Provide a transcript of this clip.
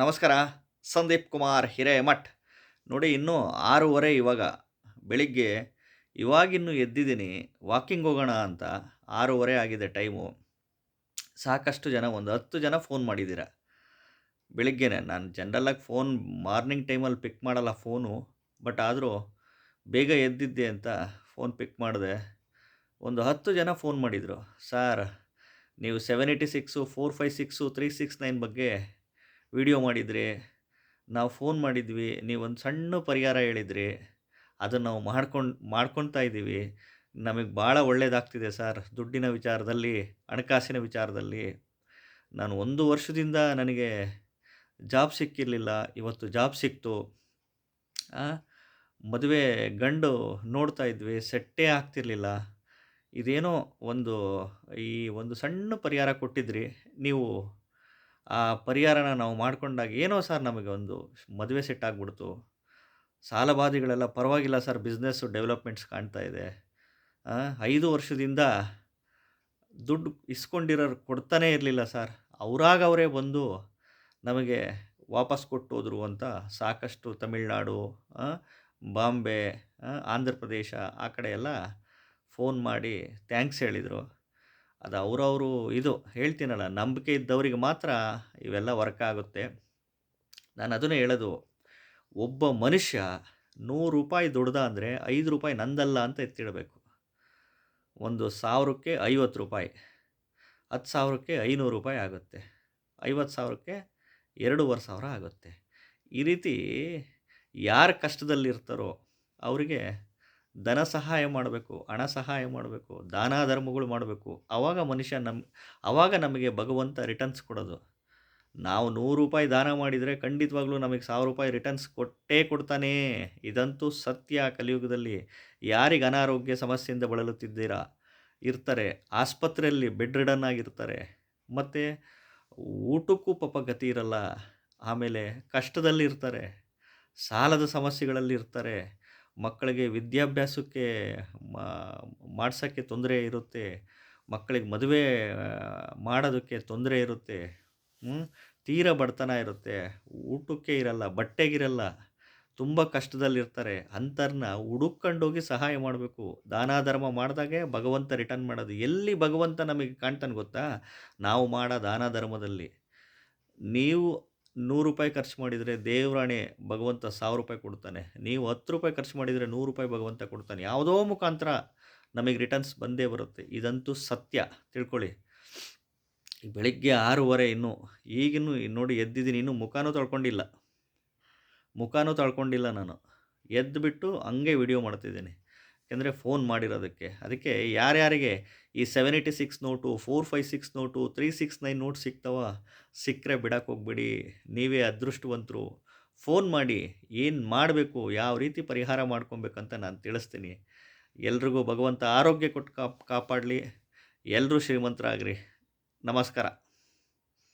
ನಮಸ್ಕಾರ, ಸಂದೀಪ್ ಕುಮಾರ್ ಹಿರೇಮಠ್ ನೋಡಿ, ಇನ್ನೂ ಆರೂವರೆ ಇವಾಗ. ಬೆಳಿಗ್ಗೆ ಇವಾಗಿನ್ನೂ ಎದ್ದಿದ್ದೀನಿ. ವಾಕಿಂಗ್ ಹೋಗೋಣ ಅಂತ ಆರೂವರೆ ಆಗಿದೆ ಟೈಮು. ಸಾಕಷ್ಟು ಜನ, ಒಂದು ಹತ್ತು ಜನ ಫೋನ್ ಮಾಡಿದ್ದೀರ. ಬೆಳಿಗ್ಗೆನೆ, ನಾನು ಜನರಲ್ಲಾಗಿ ಫೋನ್ ಮಾರ್ನಿಂಗ್ ಟೈಮಲ್ಲಿ ಪಿಕ್ ಮಾಡಲ್ಲ ಫೋನು. ಬಟ್ ಆದರೂ ಬೇಗ ಎದ್ದಿದ್ದೆ ಅಂತ ಫೋನ್ ಪಿಕ್ ಮಾಡಿದೆ. ಒಂದು ಹತ್ತು ಜನ ಫೋನ್ ಮಾಡಿದರು. ಸಾರ್, ನೀವು seven eighty six, four five six, three six nine ಬಗ್ಗೆ ವಿಡಿಯೋ ಮಾಡಿದರೆ, ನಾವು ಫೋನ್ ಮಾಡಿದ್ವಿ ನೀವೊಂದು ಸಣ್ಣ ಪರಿಹಾರ ಹೇಳಿದ್ರಿ, ಅದನ್ನು ನಾವು ಮಾಡ್ಕೊಂಡು, ಮಾಡ್ಕೊತಾ ಇದ್ದೀವಿ. ನಮಗೆ ಭಾಳ ಒಳ್ಳೆಯದಾಗ್ತಿದೆ ಸರ್, ದುಡ್ಡಿನ ವಿಚಾರದಲ್ಲಿ, ಹಣಕಾಸಿನ ವಿಚಾರದಲ್ಲಿ. ನಾನು ಒಂದು ವರ್ಷದಿಂದ ನನಗೆ ಜಾಬ್ ಸಿಕ್ಕಿರಲಿಲ್ಲ, ಇವತ್ತು ಜಾಬ್ ಸಿಕ್ತು. ಮದುವೆ ಗಂಡು ನೋಡ್ತಾ ಇದ್ವಿ, ಸೆಟ್ಟೇ ಆಗ್ತಿರ್ಲಿಲ್ಲ. ಇದೇನೋ ಒಂದು, ಈ ಒಂದು ಸಣ್ಣ ಪರಿಹಾರ ಕೊಟ್ಟಿದ್ರಿ, ನೀವು ಆ ಪರಿಹಾರನ ನಾವು ಮಾಡ್ಕೊಂಡಾಗ ಏನೋ ಸರ್ ನಮಗೆ ಒಂದು ಮದುವೆ ಸೆಟ್ ಆಗಿಬಿಡ್ತು. ಸಾಲಬಾಧೆಗಳೆಲ್ಲ ಪರವಾಗಿಲ್ಲ ಸರ್ ಬಿಸ್ನೆಸ್ಸು ಡೆವಲಪ್ಮೆಂಟ್ಸ್ ಕಾಣ್ತಾ ಇದೆ. ಐದು ವರ್ಷದಿಂದ ದುಡ್ಡು ಇಸ್ಕೊಂಡಿರೋರು ಕೊಡ್ತಾನೇ ಇರಲಿಲ್ಲ ಸರ್. ಅವರಾಗ ಅವರೇ ಬಂದು ನಮಗೆ ವಾಪಸ್ ಕೊಟ್ಟೋದ್ರು ಅಂತ ಸಾಕಷ್ಟು ತಮಿಳ್ನಾಡು ಬಾಂಬೆ ಆಂಧ್ರ ಪ್ರದೇಶ ಆ ಕಡೆ ಎಲ್ಲ ಫೋನ್ ಮಾಡಿ ಥ್ಯಾಂಕ್ಸ್ ಹೇಳಿದರು. ಅದು ಅವರವರು ಇದು ಹೇಳ್ತೀನಲ್ಲ, ನಂಬಿಕೆ ಇದ್ದವರಿಗೆ ಮಾತ್ರ ಇವೆಲ್ಲ ವರ್ಕ್ ಆಗುತ್ತೆ. ನಾನು ಅದನ್ನೇ ಹೇಳೋದು, ಒಬ್ಬ ಮನುಷ್ಯ ನೂರು ರೂಪಾಯಿ ದುಡ್ದ ಅಂದರೆ ಐದು ರೂಪಾಯಿ ನಂದಲ್ಲ ಅಂತ ಎತ್ತಿಡಬೇಕು. ಒಂದು ಸಾವಿರಕ್ಕೆ ಐವತ್ತು ರೂಪಾಯಿ, ಹತ್ತು ಸಾವಿರಕ್ಕೆ ಐನೂರು ರೂಪಾಯಿ ಆಗುತ್ತೆ, ಐವತ್ತು ಸಾವಿರಕ್ಕೆ ಎರಡೂವರೆ ಸಾವಿರ ಆಗುತ್ತೆ. ಈ ರೀತಿ ಯಾರು ಕಷ್ಟದಲ್ಲಿರ್ತಾರೋ ಅವರಿಗೆ ಧನ ಸಹಾಯ ಮಾಡಬೇಕು, ಹಣ ಸಹಾಯ ಮಾಡಬೇಕು, ದಾನ ಧರ್ಮಗಳು ಮಾಡಬೇಕು. ಆವಾಗ ಮನುಷ್ಯ ನಮ್ಮ ಆವಾಗ ನಮಗೆ ಭಗವಂತ ರಿಟರ್ನ್ಸ್ ಕೊಡೋದು. ನಾವು ನೂರು ರೂಪಾಯಿ ದಾನ ಮಾಡಿದರೆ ಖಂಡಿತವಾಗ್ಲೂ ನಮಗೆ ಸಾವಿರ ರೂಪಾಯಿ ರಿಟರ್ನ್ಸ್ ಕೊಟ್ಟೇ ಕೊಡ್ತಾನೆ. ಇದಂತೂ ಸತ್ಯ ಕಲಿಯುಗದಲ್ಲಿ. ಯಾರಿಗೆ ಅನಾರೋಗ್ಯ ಸಮಸ್ಯೆಯಿಂದ ಬಳಲುತ್ತಿದ್ದೀರಾ? ಇರ್ತಾರೆ. ಆಸ್ಪತ್ರೆಯಲ್ಲಿ ಬೆಡ್ ರಿಡನ್ ಆಗಿರ್ತಾರೆ. ಮತ್ತು ಊಟಕ್ಕೂ ಪಾಪ ಗತಿ ಇರಲ್ಲ. ಆಮೇಲೆ ಕಷ್ಟದಲ್ಲಿ ಇರ್ತಾರೆ ಸಾಲದ ಸಮಸ್ಯೆಗಳಲ್ಲಿ ಇರ್ತಾರೆ. ಮಕ್ಕಳಿಗೆ ವಿದ್ಯಾಭ್ಯಾಸಕ್ಕೆ ಮಾಡ್ಸೋಕ್ಕೆ ತೊಂದರೆ ಇರುತ್ತೆ, ಮಕ್ಕಳಿಗೆ ಮದುವೆ ಮಾಡೋದಕ್ಕೆ ತೊಂದರೆ ಇರುತ್ತೆ? ತೀರಾ ಬಡತನ ಇರುತ್ತೆ, ಊಟಕ್ಕೆ ಇರಲ್ಲ, ಬಟ್ಟೆಗಿರಲ್ಲ, ತುಂಬ ಕಷ್ಟದಲ್ಲಿರ್ತಾರೆ. ಅಂಥವ್ರನ್ನ ಹುಡುಕೊಂಡೋಗಿ ಸಹಾಯ ಮಾಡಬೇಕು. ದಾನ ಧರ್ಮ ಮಾಡಿದಾಗೆ ಭಗವಂತ ರಿಟರ್ನ್ ಮಾಡೋದು. ಎಲ್ಲಿ ಭಗವಂತ ನಮಗೆ ಕಾಣ್ತಾನೆ ಗೊತ್ತಾ? ನಾವು ಮಾಡೋ ದಾನ ಧರ್ಮದಲ್ಲಿ ನೀವು ನೂರು ರೂಪಾಯಿ ಖರ್ಚು ಮಾಡಿದರೆ ದೇವರಾಣೆ ಭಗವಂತ ಸಾವಿರ ರೂಪಾಯಿ ಕೊಡ್ತಾನೆ. ನೀವು ಹತ್ತು ರೂಪಾಯಿ ಖರ್ಚು ಮಾಡಿದರೆ ನೂರು ರೂಪಾಯಿ ಭಗವಂತ ಕೊಡ್ತಾನೆ. ಯಾವುದೋ ಮುಖಾಂತರ ನಮಗೆ ರಿಟರ್ನ್ಸ್ ಬಂದೇ ಬರುತ್ತೆ. ಇದಂತೂ ಸತ್ಯ. ತಿಳ್ಕೊಳ್ಳಿ. ಬೆಳಿಗ್ಗೆ ಆರೂವರೆ ಇನ್ನೂ. ಈಗಿನ್ನೂ ನೋಡಿ ಎದ್ದಿದ್ದೀನಿ. ಇನ್ನೂ ಮುಖಾನೂ ತೊಳ್ಕೊಂಡಿಲ್ಲ. ಮುಖಾನೂ ತೊಳ್ಕೊಂಡಿಲ್ಲ ನಾನು. ಎದ್ದುಬಿಟ್ಟು ಹಂಗೆ ವಿಡಿಯೋ ಮಾಡ್ತಿದ್ದೀನಿ. ಯಾಕೆಂದರೆ ಫೋನ್ ಮಾಡಿರೋದಕ್ಕೆ. ಅದಕ್ಕೆ ಯಾರ್ಯಾರಿಗೆ ಈ seven eighty six note four five six note three six nine note ಸಿಗ್ತಾವ, ಸಿಕ್ಕರೆ ಬಿಡಕ್ಕೆ ಹೋಗ್ಬಿಡಿ. ನೀವೇ ಅದೃಷ್ಟವಂತರು. ಫೋನ್ ಮಾಡಿ ಏನು ಮಾಡಬೇಕು, ಯಾವ ರೀತಿ ಪರಿಹಾರ ಮಾಡ್ಕೊಬೇಕಂತ ನಾನು ತಿಳಿಸ್ತೀನಿ. ಎಲ್ರಿಗೂ ಭಗವಂತ ಆರೋಗ್ಯ ಕೊಟ್ಟು ಕಾಪ್, ಕಾಪಾಡಲಿ. ಎಲ್ಲರೂ ಶ್ರೀಮಂತರಾಗ್ರಿ. ನಮಸ್ಕಾರ.